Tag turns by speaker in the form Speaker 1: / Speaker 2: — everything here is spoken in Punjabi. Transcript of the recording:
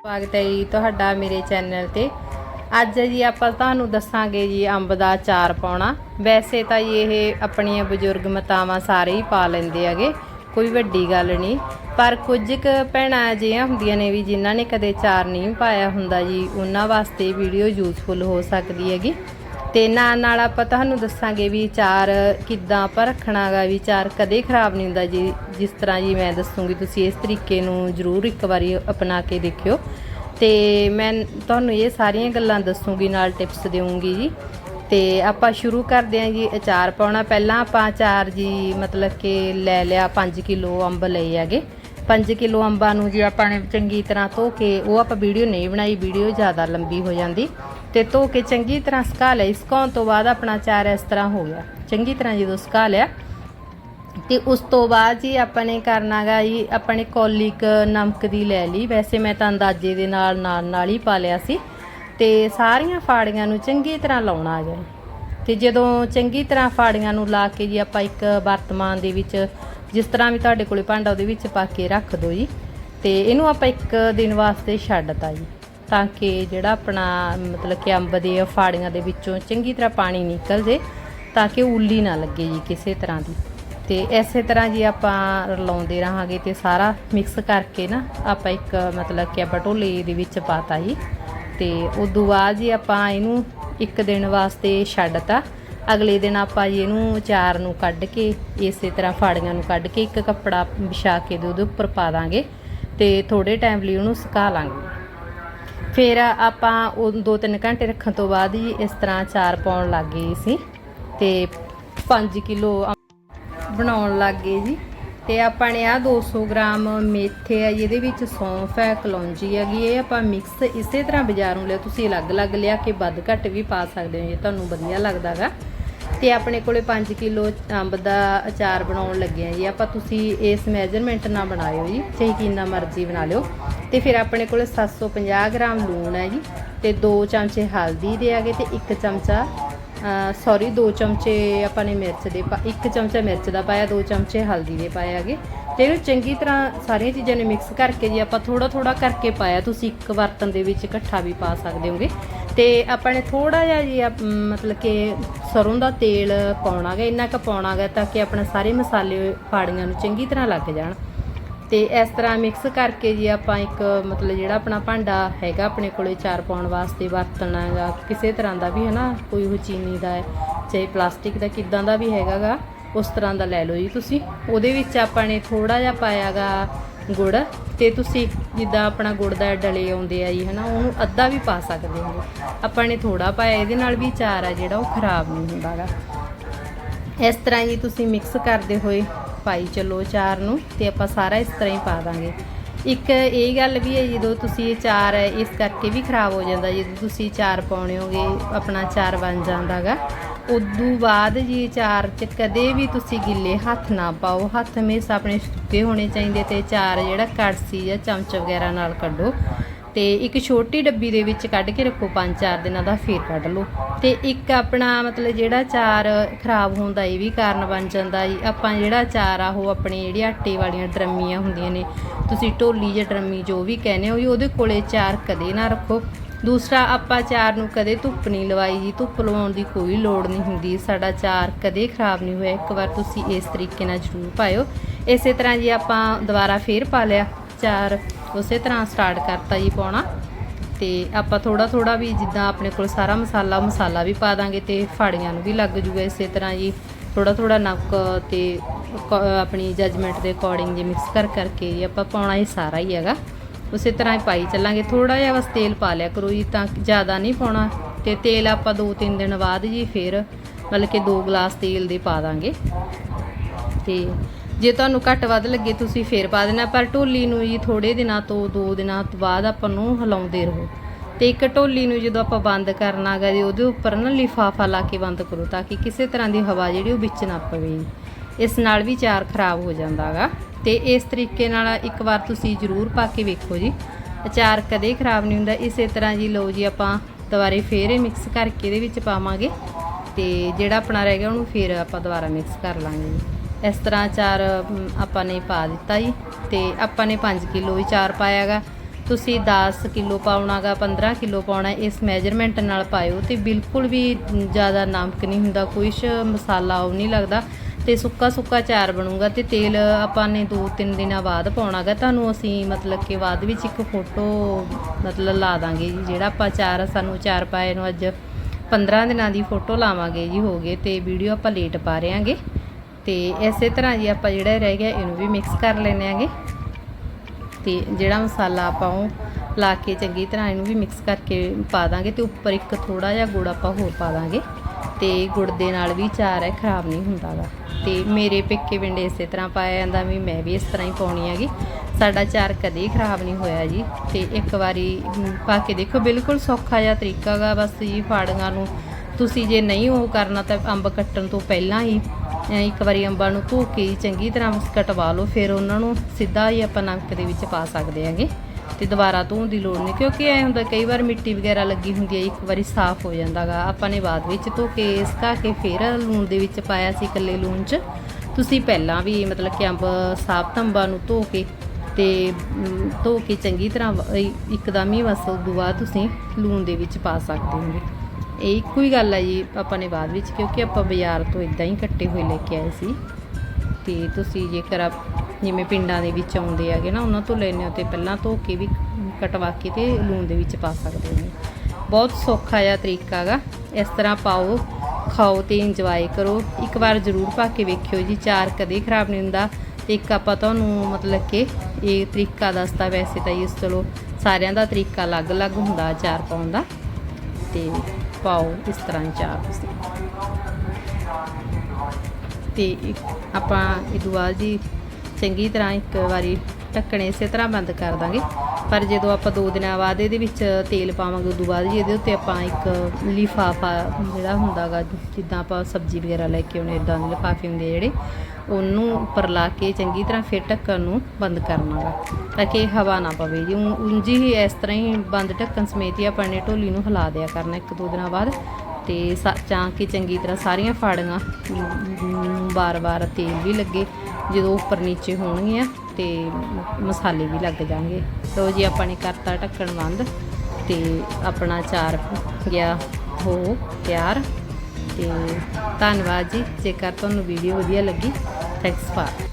Speaker 1: ਸਵਾਗਤ ਹੈ ਜੀ ਤੁਹਾਡਾ ਮੇਰੇ ਚੈਨਲ ਤੇ। ਅੱਜ ਜੀ ਆਪਾਂ ਤੁਹਾਨੂੰ ਦੱਸਾਂਗੇ ਜੀ ਅੰਬ ਦਾ ਅਚਾਰ ਪਾਉਣਾ। ਵੈਸੇ ਤਾਂ ਜੀ ਇਹ ਆਪਣੀਆਂ ਬਜ਼ੁਰਗ ਮਾਤਾਵਾਂ ਸਾਰੇ ਹੀ ਪਾ ਲੈਂਦੇ ਹੈਗੇ, ਕੋਈ ਵੱਡੀ ਗੱਲ ਨਹੀਂ। ਪਰ ਕੁਝ ਕੁ ਭੈਣਾਂ ਅਜਿਹੀਆਂ ਹੁੰਦੀਆਂ ਨੇ ਵੀ ਜਿਨ੍ਹਾਂ ਨੇ ਕਦੇ ਅਚਾਰ ਨਹੀਂ ਪਾਇਆ ਹੁੰਦਾ ਜੀ, ਉਹਨਾਂ ਵਾਸਤੇ ਵੀਡੀਓ ਯੂਜ਼ਫੁਲ ਹੋ ਸਕਦੀ ਹੈਗੀ। ਤੇ ਨਾਲ ਨਾਲ ਆਪਾਂ ਤੁਹਾਨੂੰ ਦੱਸਾਂਗੇ ਵੀ ਚਾਰ ਕਿੱਦਾਂ ਆਪਾਂ ਰੱਖਣਾਗਾ, ਵੀ ਚਾਰ ਕਦੇ ਖਰਾਬ ਨਹੀਂ ਹੁੰਦਾ ਜੀ। ਜਿਸ ਤਰ੍ਹਾਂ ਜੀ ਮੈਂ ਦੱਸੂਗੀ, ਤੁਸੀਂ ਇਸ ਤਰੀਕੇ ਨੂੰ ਜ਼ਰੂਰ ਇੱਕ ਵਾਰੀ ਅਪਣਾ ਕੇ ਦੇਖਿਓ। ਤੇ ਮੈਂ ਤੁਹਾਨੂੰ ਇਹ ਸਾਰੀਆਂ ਗੱਲਾਂ ਦੱਸੂਗੀ, ਨਾਲ ਟਿਪਸ ਦੇਵਾਂਗੀ ਜੀ। ਤੇ ਆਪਾਂ ਸ਼ੁਰੂ ਕਰਦੇ ਹਾਂ ਜੀ ਅਚਾਰ ਪਾਉਣਾ। ਪਹਿਲਾਂ ਆਪਾਂ ਅਚਾਰ ਜੀ, ਮਤਲਬ ਕਿ ਲੈ ਲਿਆ 5 ਕਿਲੋ ਅੰਬ ਲਏ ਹੈਗੇ। 5 ਕਿਲੋ ਅੰਬਾਂ ਨੂੰ ਜੀ ਆਪਾਂ ਨੇ ਚੰਗੀ ਤਰ੍ਹਾਂ ਧੋ ਕੇ, ਉਹ ਆਪਾਂ ਵੀਡੀਓ ਨਹੀਂ ਬਣਾਈ, ਵੀਡੀਓ ਜ਼ਿਆਦਾ ਲੰਬੀ ਹੋ ਜਾਂਦੀ। ਤੇ ਧੋ ਕੇ ਚੰਗੀ ਤਰ੍ਹਾਂ ਸੁਕਾ ਲਿਆ ਸੁਕਾਉਣ ਤੋਂ ਬਾਅਦ ਆਪਣਾ ਚਾਰ ਇਸ ਤਰ੍ਹਾਂ ਹੋ ਗਿਆ। ਚੰਗੀ ਤਰ੍ਹਾਂ ਜਦੋਂ ਸੁਕਾ ਲਿਆ, ਤੇ ਉਸ ਤੋਂ ਬਾਅਦ ਜੀ ਆਪਾਂ ਨੇ ਕਰਨਾਗਾ ਜੀ ਆਪਣੇ ਕੌਲੀ ਕੁ ਨਮਕ ਦੀ ਲੈ ਲਈ। ਵੈਸੇ ਮੈਂ ਤਾਂ ਅੰਦਾਜ਼ੇ ਦੇ ਨਾਲ ਨਾਲ ਨਾਲ ਹੀ ਪਾ ਲਿਆ ਸੀ। ਤੇ ਸਾਰੀਆਂ ਫਾੜੀਆਂ ਨੂੰ ਚੰਗੀ ਤਰ੍ਹਾਂ ਲਾਉਣਾ ਆ ਗਿਆ ਤੇ ਜਦੋਂ ਚੰਗੀ ਤਰ੍ਹਾਂ ਫਾੜੀਆਂ ਨੂੰ ਲਾ ਕੇ ਜੀ ਆਪਾਂ ਇੱਕ ਵਰਤਮਾਨ ਦੇ ਵਿੱਚ, ਜਿਸ ਤਰ੍ਹਾਂ ਵੀ ਤੁਹਾਡੇ ਕੋਲੇ ਭਾਂਡਾ ਉਹਦੇ ਵਿੱਚ ਪਾ ਕੇ ਰੱਖ ਦਿਓ ਜੀ। ਤੇ ਇਹਨੂੰ ਆਪਾਂ ਇੱਕ ਦਿਨ ਵਾਸਤੇ ਛੱਡਤਾ ਜੀ। ਤਾਂ ਕਿ ਜਿਹੜਾ ਆਪਣਾ, ਮਤਲਬ ਕਿ ਅੰਬ ਦੇ ਫਾੜੀਆਂ ਦੇ ਵਿੱਚੋਂ ਚੰਗੀ ਤਰ੍ਹਾਂ ਪਾਣੀ ਨਿਕਲ ਜੇ, ਤਾਂ ਕਿ ਉੱਲੀ ਨਾ ਲੱਗੇ ਜੀ ਕਿਸੇ ਤਰ੍ਹਾਂ ਦੀ। ਤੇ ਇਸੇ ਤਰ੍ਹਾਂ ਜੀ ਆਪਾਂ ਰਲਾਉਂਦੇ ਰਹਾਂਗੇ ਤੇ ਸਾਰਾ ਮਿਕਸ ਕਰਕੇ ਨਾ ਆਪਾਂ ਇੱਕ, ਮਤਲਬ ਕਿ ਆਪਾਂ ਢੋਲੇ ਦੇ ਵਿੱਚ ਪਾਤਾ ਜੀ। ਤੇ ਉਦੋਂ ਬਾਅਦ ਜੀ ਆਪਾਂ ਇਹਨੂੰ ਇੱਕ ਦਿਨ ਵਾਸਤੇ ਛੱਡਤਾ, ਅਗਲੇ ਦਿਨ ਆਪਾਂ ਜੀ ਇਹਨੂੰ ਅਚਾਰ ਨੂੰ ਕੱਢ ਕੇ, ਇਸੇ ਤਰ੍ਹਾਂ ਫਾੜੀਆਂ ਨੂੰ ਕੱਢ ਕੇ ਇੱਕ ਕੱਪੜਾ ਵਿਛਾ ਕੇ ਤੇ ਉਹਦੇ ਉੱਪਰ ਪਾ ਦਾਂਗੇ ਤੇ ਥੋੜੇ ਟਾਈਮ ਲਈ ਉਹਨੂੰ ਸੁਕਾ ਲਾਂਗੇ। ਫਿਰ ਆਪਾਂ ਉਹ 2-3 ਘੰਟੇ ਰੱਖਣ ਤੋਂ ਬਾਅਦ ਹੀ ਇਸ ਤਰ੍ਹਾਂ ਚਾਰ ਪਾਉਣ ਲੱਗ ਗਏ ਸੀ ਤੇ 5 ਕਿਲੋ ਬਣਾਉਣ ਲੱਗ ਗਏ ਜੀ। ਤੇ ਆਪਾਂ ਨੇ ਆ 200 ਗ੍ਰਾਮ ਮੇਥੇ ਆ ਜਿਹਦੇ ਵਿੱਚ ਸੌਂਫ ਹੈ, ਕਲੌਂਜੀ ਹੈਗੀ, ਇਹ ਆਪਾਂ ਮਿਕਸ ਇਸੇ ਤਰ੍ਹਾਂ ਬਾਜ਼ਾਰੋਂ ਲਿਆ, ਤੁਸੀਂ ਅਲੱਗ-ਅਲੱਗ ਲਿਆ ਕੇ ਵੱਧ ਘੱਟ ਵੀ ਪਾ ਸਕਦੇ ਹੋ ਜੇ ਤੁਹਾਨੂੰ ਵਧੀਆ ਲੱਗਦਾਗਾ। ਤੇ ਆਪਣੇ ਕੋਲੇ 5 ਕਿਲੋ ਅੰਬ ਦਾ ਅਚਾਰ ਬਣਾਉਣ ਲੱਗੇ ਆ ਜੀ। ਆਪਾਂ ਤੁਸੀਂ ਇਸ ਮੈਜ਼ਰਮੈਂਟ ਨਾਲ ਬਣਾਇਓ ਜੀ। ਚਾਹੇ ਕਿੰਨਾ ਮਰਜ਼ੀ ਬਣਾ ਲਿਓ। ਤੇ ਫਿਰ ਆਪਣੇ ਕੋਲੇ 750 ਗ੍ਰਾਮ ਲੂਣ ਹੈ ਜੀ। ਤੇ 2 ਚਮਚੇ ਹਲਦੀ ਦੇ ਆਗੇ ਤੇ 1 ਚਮਚਾ ਸੌਰੀ 2 ਚਮਚੇ ਆਪਾਂ ਨੇ ਮਿਰਚ ਦੇ ਪਾ 1 ਚਮਚਾ ਮਿਰਚ ਦਾ ਪਾਇਆ 2 ਚਮਚੇ ਹਲਦੀ ਦੇ ਪਾਏ ਆਗੇ ਤੇ ਇਹਨੂੰ ਚੰਗੀ ਤਰ੍ਹਾਂ ਸਾਰੀਆਂ ਚੀਜ਼ਾਂ ਨੇ ਮਿਕਸ ਕਰਕੇ ਜੀ ਆਪਾਂ ਥੋੜਾ ਥੋੜਾ ਕਰਕੇ ਪਾਇਆ। ਤੁਸੀਂ ਇੱਕ ਬਰਤਨ ਦੇ ਵਿੱਚ ਇਕੱਠਾ ਵੀ ਪਾ ਸਕਦੇ ਹੋਗੇ। ਤੇ ਆਪਾਂ ਨੇ ਥੋੜਾ ਜਿਹਾ ਜੀ ਆਪ- ਮਤਲਬ ਕਿ ਸਰੋਂ ਦਾ ਤੇਲ ਪਾਉਣਾਗਾ, ਇੰਨਾ ਕੁ ਪਾਉਣਾਗਾ ਤਾਂ ਕਿ ਆਪਣਾ ਸਾਰੇ ਮਸਾਲੇ ਫਾੜੀਆਂ ਨੂੰ ਚੰਗੀ ਤਰ੍ਹਾਂ ਲੱਗ ਜਾਣ। ਤੇ ਇਸ ਤਰ੍ਹਾਂ ਮਿਕਸ ਕਰਕੇ ਜੀ ਆਪਾਂ ਇੱਕ, ਮਤਲਬ ਜਿਹੜਾ ਆਪਣਾ ਭਾਂਡਾ ਹੈਗਾ ਆਪਣੇ ਕੋਲੇ ਚਾਰ ਪਾਉਣ ਵਾਸਤੇ ਵਰਤਣਾ ਹੈਗਾ ਕਿਸੇ ਤਰ੍ਹਾਂ ਦਾ ਵੀ ਹੈ ਨਾ ਕੋਈ ਉਹ ਚੀਨੀ ਦਾ ਹੈ, ਚਾਹੇ ਪਲਾਸਟਿਕ ਦਾ, ਕਿੱਦਾਂ ਦਾ ਵੀ ਹੈਗਾਗਾ, ਉਸ ਤਰ੍ਹਾਂ ਦਾ ਲੈ ਲਓ ਜੀ ਤੁਸੀਂ। ਉਹਦੇ ਵਿੱਚ ਆਪਾਂ ਨੇ ਥੋੜਾ ਜਿਹਾ ਪਾਇਆਗਾ ਗੁੜ ਤੇ ਤੁਸੀਂ ਜਿੱਦਾਂ ਆਪਣਾ ਗੁੜ ਦਾ ਡਲੇ ਆਉਂਦੇ ਆ ਜੀ, ਹਨਾ, ਉਹਨੂੰ ਅੱਧਾ ਵੀ ਪਾ ਸਕਦੇ ਹੋ ਆਪਾਂ ਨੇ ਥੋੜਾ ਪਾਇਆ, ਇਹਦੇ ਨਾਲ ਵੀ ਚਾਰ ਆ ਜਿਹੜਾ, ਉਹ ਖਰਾਬ ਨਹੀਂ ਹੁੰਦਾਗਾ ਇਸ ਤਰ੍ਹਾਂ ਹੀ ਤੁਸੀਂ ਮਿਕਸ ਕਰਦੇ ਹੋਏ ਪਾਈ ਚੱਲੋ ਚਾਰ ਨੂੰ ਤੇ ਆਪਾਂ ਸਾਰਾ ਇਸ ਤਰ੍ਹਾਂ ਹੀ ਪਾ ਦਾਂਗੇ। ਇੱਕ ਇਹ ਗੱਲ ਵੀ ਹੈ, ਜਦੋਂ ਤੁਸੀਂ ਇਹ ਚਾਰ ਇਸ ਕਰਕੇ ਵੀ ਖਰਾਬ ਹੋ ਜਾਂਦਾ, ਜਦੋਂ ਤੁਸੀਂ ਚਾਰ ਪਾਉਣੇ ਹੋਗੇ, ਆਪਣਾ ਚਾਰ ਬਣ ਜਾਂਦਾਗਾ ਉਦੋਂ ਬਾਅਦ ਜੀ ਚਾਰ ਚ ਕਦੇ ਵੀ ਤੁਸੀਂ ਗਿੱਲੇ ਹੱਥ ਨਾ ਪਾਓ, ਹੱਥ ਹਮੇਸ਼ਾ ਆਪਣੇ ਸੁੱਕੇ ਹੋਣੇ ਚਾਹੀਦੇ ਤੇ ਚਾਰ ਜਿਹੜਾ ਕੜਸੀ ਜਾਂ ਚਮਚ ਵਗੈਰਾ ਨਾਲ ਕੱਢੋ ਤੇ ਇੱਕ ਛੋਟੀ ਡੱਬੀ ਦੇ ਵਿੱਚ ਕੱਢ ਕੇ ਰੱਖੋ 5-4 ਦਿਨਾਂ ਦਾ, ਫੇਰ ਕੱਢ ਲਓ। ਤੇ ਇੱਕ ਆਪਣਾ ਮਤਲਬ ਜਿਹੜਾ ਚਾਰ ਖਰਾਬ ਹੋਣ ਦਾ ਇਹ ਵੀ ਕਾਰਨ ਬਣ ਜਾਂਦਾ ਜੀ, ਆਪਾਂ ਜਿਹੜਾ ਚਾਰ ਆ ਉਹ ਆਪਣੀ ਜਿਹੜੀ ਆਟੇ ਵਾਲੀਆਂ ਡਰਮੀਆਂ ਹੁੰਦੀਆਂ ਨੇ, ਤੁਸੀਂ ਢੋਲੀ ਜਾਂ ਡਰਮੀ ਜੋ ਵੀ ਕਹਿੰਦੇ ਹੋ ਉਹਦੇ ਕੋਲੇ ਚਾਰ ਕਦੇ ਨਾ ਰੱਖੋ। ਦੂਸਰਾ, ਆਪਾਂ ਚਾਰ ਨੂੰ ਕਦੇ ਧੁੱਪ ਨਹੀਂ ਲਵਾਈ ਜੀ। ਧੁੱਪ ਲਵਾਉਣ ਦੀ ਕੋਈ ਲੋੜ ਨਹੀਂ ਹੁੰਦੀ। ਸਾਡਾ ਚਾਰ ਕਦੇ ਖਰਾਬ ਨਹੀਂ ਹੋਇਆ। ਇੱਕ ਵਾਰ ਤੁਸੀਂ ਇਸ ਤਰੀਕੇ ਨਾਲ ਜ਼ਰੂਰ ਪਾਇਓ। ਇਸੇ ਤਰ੍ਹਾਂ ਜੀ ਆਪਾਂ ਦੁਬਾਰਾ ਫੇਰ ਪਾ ਲਿਆ। ਚਾਰ ਉਸੇ ਤਰ੍ਹਾਂ ਸਟਾਰਟ ਕਰਤਾ ਜੀ ਪਾਉਣਾ। ਤੇ ਆਪਾਂ ਥੋੜਾ ਥੋੜਾ ਵੀ ਜਿੱਦਾਂ ਆਪਣੇ ਕੋਲ ਸਾਰਾ ਮਸਾਲਾ ਮਸਾਲਾ ਵੀ ਪਾ ਦਾਂਗੇ ਤੇ ਫਾੜੀਆਂ ਨੂੰ ਵੀ ਲੱਗ ਜੂਗਾ। ਇਸੇ ਤਰ੍ਹਾਂ ਜੀ ਥੋੜਾ ਥੋੜਾ ਨਮਕ ਤੇ ਕ- ਆਪਣੀ ਜਜਮੈਂਟ ਦੇ ਅਕੋਰਡਿੰਗ ਜੀ ਮਿਕਸ ਕਰ, ਕਰਕੇ ਜੀ ਆਪਾਂ ਪਾਉਣਾ ਇਹ ਸਾਰਾ ਹੀ ਹੈਗਾ। ਉਸੇ ਤਰ੍ਹਾਂ ਹੀ ਪਾਈ ਚੱਲਾਂਗੇ। ਥੋੜਾ ਜਿਹਾ ਬਸ ਤੇਲ ਪਾ ਲਿਆ ਕਰੋ ਜੀ, ਤਾਂ ਜ਼ਿਆਦਾ ਨਹੀਂ ਪਾਉਣਾ। ਤੇ ਤੇਲ ਆਪਾਂ 2-3 ਦਿਨ ਬਾਅਦ ਜੀ ਫਿਰ ਮਤਲਬ ਕਿ 2 ਗਲਾਸ ਤੇਲ ਦੇ ਪਾ ਦਾਂਗੇ। ਤੇ ਜੇ ਤੁਹਾਨੂੰ ਘੱਟ ਵੱਧ ਲੱਗੇ ਤੁਸੀਂ ਫੇਰ ਪਾ ਦੇਣਾ, ਪਰ ਢੋਲੀ ਨੂੰ ਜੀ ਥੋੜੇ ਦਿਨਾਂ ਤੋਂ 2 ਦਿਨਾਂ ਤੋਂ ਬਾਅਦ ਆਪਾਂ ਨੂੰ ਹਿਲਾਉਂਦੇ ਰਹੋ। ਤੇ ਇੱਕ ਢੋਲੀ ਨੂੰ ਜਦੋਂ ਆਪਾਂ ਬੰਦ ਕਰਨਾ ਕਰਨਾਗਾ ਜੀ, ਉਹਦੇ ਉੱਪਰ ਨਾ ਲਿਫਾਫਾ ਲਾ ਕੇ ਬੰਦ ਕਰੋ, ਤਾਂ ਕਿ ਕਿਸੇ ਤਰ੍ਹਾਂ ਦੀ ਹਵਾ ਜਿਹੜੀ ਉਹ ਵਿੱਚ ਨਾ ਪਵੇ। ਇਸ ਨਾਲ ਵੀ ਚਾਰ ਖਰਾਬ ਹੋ ਜਾਂਦਾਗਾ। ਤੇ ਇਸ ਤਰੀਕੇ ਨਾਲ ਇੱਕ ਵਾਰ ਤੁਸੀਂ ਜ਼ਰੂਰ ਪਾ ਕੇ ਵੇਖੋ ਜੀ। ਅਚਾਰ ਕਦੇ ਖਰਾਬ ਨਹੀਂ ਹੁੰਦਾ। ਇਸੇ ਤਰ੍ਹਾਂ ਜੀ ਲਓ ਜੀ ਆਪਾਂ ਦੁਬਾਰੇ ਫੇਰ ਇਹ ਮਿਕਸ ਕਰਕੇ ਇਹਦੇ ਵਿੱਚ ਪਾਵਾਂਗੇ। ਤੇ ਜਿਹੜਾ ਆਪਣਾ ਰਹਿ ਗਿਆ ਉਹਨੂੰ ਫੇਰ ਆਪਾਂ ਦੁਬਾਰਾ ਮਿਕਸ ਕਰ ਲਾਂਗੇ ਜੀ। ਇਸ ਤਰ੍ਹਾਂ ਅਚਾਰ ਆਪਾਂ ਨੇ ਪਾ ਦਿੱਤਾ ਜੀ। ਤੇ ਆਪਾਂ ਨੇ 5 ਕਿਲੋ ਹੀ ਚਾਰ ਪਾਇਆਗਾ। ਤੁਸੀਂ 10 ਕਿਲੋ ਪਾਉਣਾਗਾ 15 ਕਿਲੋ ਪਾਉਣਾ, ਇਸ ਮੈਜਰਮੈਂਟ ਨਾਲ ਪਾਇਓ। ਤੇ ਬਿਲਕੁਲ ਵੀ ਜ਼ਿਆਦਾ ਨਮਕ ਨਹੀਂ ਹੁੰਦਾ। ਕੁਛ ਮਸਾਲਾ ਉਹ ਨਹੀਂ ਲੱਗਦਾ। ਤੇ ਸੁੱਕਾ ਸੁੱਕਾ ਚਾਰ ਬਣੂਗਾ ਤੇ ਤੇਲ ਆਪਾਂ ਨੇ 2-3 ਦਿਨਾਂ ਬਾਅਦ ਪਾਉਣਾਗਾ। ਤੁਹਾਨੂੰ ਅਸੀਂ ਮਤਲਬ ਕਿ ਬਾਅਦ ਵਿੱਚ ਇੱਕ ਫੋਟੋ ਮਤਲਬ ਲਾ ਦਾਂਗੇ ਜੀ, ਜਿਹੜਾ ਆਪਾਂ ਚਾਰ ਸਾਨੂੰ ਚਾਰ ਪਾਏ ਨੂੰ ਅੱਜ 15 ਦਿਨਾਂ ਦੀ ਫੋਟੋ ਲਾਵਾਂਗੇ ਜੀ ਹੋ ਗਏ ਤੇ ਵੀਡੀਓ ਆਪਾਂ ਲੇਟ ਪਾ ਰਹੇ ਆਂਗੇ ਤੇ ਇਸੇ ਤਰ੍ਹਾਂ ਜੀ ਆਪਾਂ ਜਿਹੜਾ ਰਹਿ ਗਿਆ, ਇਹਨੂੰ ਵੀ ਮਿਕਸ ਕਰ ਲੈਣੇ ਆਂਗੇ ਤੇ ਜਿਹੜਾ ਮਸਾਲਾ ਆਪਾਂ ਉਹ ਲਾ ਕੇ ਚੰਗੀ ਤਰ੍ਹਾਂ ਇਹਨੂੰ ਵੀ ਮਿਕਸ ਕਰਕੇ ਪਾ ਦਾਂਗੇ ਤੇ ਉੱਪਰ ਇੱਕ ਥੋੜਾ ਜਿਹਾ ਗੁੜ ਆਪਾਂ ਹੋਰ ਪਾ ਦਾਂਗੇ। ਤੇ ਗੁੜ ਦੇ ਨਾਲ ਵੀ ਚਾਰ ਹੈ ਖਰਾਬ ਨਹੀਂ ਹੁੰਦਾਗਾ ਤੇ ਮੇਰੇ ਪੇਕੇ ਪਿੰਡ ਇਸੇ ਤਰ੍ਹਾਂ ਪਾਇਆ ਜਾਂਦਾ ਵੀ ਮੈਂ ਵੀ ਇਸ ਤਰ੍ਹਾਂ ਹੀ ਪਾਉਣੀ ਹੈਗੀ। ਸਾਡਾ ਚਾਰ ਕਦੇ ਖਰਾਬ ਨਹੀਂ ਹੋਇਆ ਜੀ। ਤੇ ਇੱਕ ਵਾਰੀ ਪਾ ਕੇ ਦੇਖੋ, ਬਿਲਕੁਲ ਸੌਖਾ ਜਿਹਾ ਤਰੀਕਾ ਗਾ ਬਸ ਜੀ ਫਾੜੀਆਂ ਨੂੰ। ਤੁਸੀਂ ਜੇ ਨਹੀਂ ਉਹ ਕਰਨਾ ਤਾਂ ਅੰਬ ਕੱਟਣ ਤੋਂ ਪਹਿਲਾਂ ਹੀ ਇੱਕ ਵਾਰੀ ਅੰਬਾਂ ਨੂੰ ਧੋ ਕੇ ਚੰਗੀ ਤਰ੍ਹਾਂ ਕਟਵਾ ਲਓ, ਫਿਰ ਉਹਨਾਂ ਨੂੰ ਸਿੱਧਾ ਹੀ ਆਪਾਂ ਨਮਕ ਦੇ ਵਿੱਚ ਪਾ ਸਕਦੇ ਹਾਂਗੇ। ਤੇ ਦੁਬਾਰਾ ਧੋਣ ਦੀ ਲੋੜ ਨਹੀਂ, ਕਿਉਂਕਿ ਐ ਹੁੰਦਾ ਕਈ ਵਾਰ ਮਿੱਟੀ ਵਗੈਰਾ ਲੱਗੀ ਹੁੰਦੀ ਹੈ, ਇੱਕ ਵਾਰੀ ਸਾਫ਼ ਹੋ ਜਾਂਦਾਗਾ ਆਪਾਂ ਨੇ ਬਾਅਦ ਵਿੱਚ ਧੋ ਕੇ ਸੁਕਾ ਕੇ ਫਿਰ ਲੂਣ ਦੇ ਵਿੱਚ ਪਾਇਆ ਸੀ ਇਕੱਲੇ ਲੂਣ 'ਚ। ਤੁਸੀਂ ਪਹਿਲਾਂ ਵੀ ਮਤਲਬ ਕਿ ਅੰਬ ਸਾਫ਼ ਅੰਬਾਂ ਨੂੰ ਧੋ ਕੇ ਤੇ ਧੋ ਕੇ ਚੰਗੀ ਤਰ੍ਹਾਂ ਇੱਕਦਮ ਹੀ ਬਸ ਉਦੋਂ ਬਾਅਦ ਤੁਸੀਂ ਲੂਣ ਦੇ ਵਿੱਚ ਪਾ ਸਕਦੇ ਹੋਗੇ। ਇਹ ਇੱਕੋ ਹੀ ਗੱਲ ਹੈ ਜੀ ਆਪਾਂ ਨੇ ਬਾਅਦ ਵਿੱਚ, ਕਿਉਂਕਿ ਆਪਾਂ ਬਾਜ਼ਾਰ ਤੋਂ ਇਦਾਂ ਹੀ ਕੱਟੇ ਹੋਏ ਲੈ ਕੇ ਆਏ ਸੀ। ਤੇ ਤੁਸੀਂ ਜੇਕਰ ਆਪ ਜਿਵੇਂ ਪਿੰਡਾਂ ਦੇ ਵਿੱਚ ਆਉਂਦੇ ਹੈਗੇ ਨਾ, ਉਹਨਾਂ ਤੋਂ ਲੈਣੇ ਹੋ ਤੇ ਪਹਿਲਾਂ ਧੋ ਕੇ ਵੀ ਕਟਵਾ ਕੇ ਤੇ ਲੂਣ ਦੇ ਵਿੱਚ ਪਾ ਸਕਦੇ ਨੇ। ਬਹੁਤ ਸੌਖਾ ਜਿਹਾ ਤਰੀਕਾ ਹੈਗਾ। ਇਸ ਤਰ੍ਹਾਂ ਪਾਓ, ਖਾਓ ਤੇ ਇੰਜੋਏ ਕਰੋ। ਇੱਕ ਵਾਰ ਜ਼ਰੂਰ ਪਾ ਕੇ ਵੇਖਿਓ ਜੀ, ਚਾਰ ਕਦੇ ਖਰਾਬ ਨਹੀਂ ਹੁੰਦਾ। ਤੇ ਇੱਕ ਆਪਾਂ ਤੁਹਾਨੂੰ ਮਤਲਬ ਕਿ ਇਹ ਤਰੀਕਾ ਦੱਸਦਾ ਵੈਸੇ ਤਾਂ ਇਸ ਚਲੋ ਸਾਰਿਆਂ ਦਾ ਤਰੀਕਾ ਅਲੱਗ-ਅਲੱਗ ਹੁੰਦਾ ਚਾਰ ਪਾਉਣ ਦਾ। ਤੇ ਪਾਓ ਇਸ ਤਰ੍ਹਾਂ ਹੀ ਚਾਰ ਤੁਸੀਂ। ਤੇ ਆਪਾਂ ਇਹ ਬਾਅਦ ਜੀ ਚੰਗੀ ਤਰ੍ਹਾਂ ਇੱਕ ਵਾਰੀ ਢੱਕਣ ਇਸੇ ਤਰ੍ਹਾਂ ਬੰਦ ਕਰ ਦਾਂਗੇ। ਪਰ ਜਦੋਂ ਆਪਾਂ ਦੋ ਦਿਨਾਂ ਬਾਅਦ ਇਹਦੇ ਵਿੱਚ ਤੇਲ ਪਾਵਾਂਗੇ, ਉਦੋਂ ਬਾਅਦ ਜੀ ਇਹਦੇ ਉੱਤੇ ਆਪਾਂ ਇੱਕ ਲਿਫਾਫਾ ਜਿਹੜਾ ਹੁੰਦਾਗਾ, ਜਿੱਦਾਂ ਆਪਾਂ ਸਬਜ਼ੀ ਵਗੈਰਾ ਲੈ ਕੇ ਆਉਣੇ ਇਦਾਂ ਦੇ ਲਿਫਾਫੇ ਹੁੰਦੇ ਜਿਹੜੇ, ਉਹਨੂੰ ਉੱਪਰ ਲਾ ਕੇ ਚੰਗੀ ਤਰ੍ਹਾਂ ਫਿਰ ਢੱਕਣ ਨੂੰ ਬੰਦ ਕਰਨਾਗਾ, ਤਾਂ ਕਿ ਹਵਾ ਨਾ ਪਵੇ ਜੀ। ਉਂਝ ਹੀ ਇਸ ਤਰ੍ਹਾਂ ਹੀ ਬੰਦ ਢੱਕਣ ਸਮੇਤ ਹੀ ਆਪਾਂ ਨੇ ਢੋਲੀ ਨੂੰ ਹਿਲਾ ਦਿਆ ਕਰਨਾ ਇੱਕ ਦੋ ਦਿਨਾਂ ਬਾਅਦ। ਤੇ ਸਾ- ਚਾਂ ਕੇ ਚੰਗੀ ਤਰ੍ਹਾਂ ਸਾਰੀਆਂ ਫਾੜੀਆਂ, ਬਾਰ-ਬਾਰ ਤੇਲ ਵੀ ਲੱਗੇ। ਜਦੋਂ ਉੱਪਰ ਨੀਚੇ ਹੋਣਗੀਆਂ ਤੇ ਮਸਾਲੇ ਵੀ ਲੱਗ ਜਾਣਗੇ। ਲੋ ਜੀ, ਆਪਾਂ ਨੇ ਕਰਤਾ ਢੱਕਣ ਬੰਦ, ਤੇ ਆਪਣਾ ਚਾਰ ਗਿਆ ਹੋ ਤਿਆਰ। ਤੇ ਧੰਨਵਾਦ ਜੀ, ਜੇਕਰ ਤੁਹਾਨੂੰ ਵੀਡੀਓ ਵਧੀਆ ਲੱਗੀ ਥੈਂਕਸ ਫਾਰ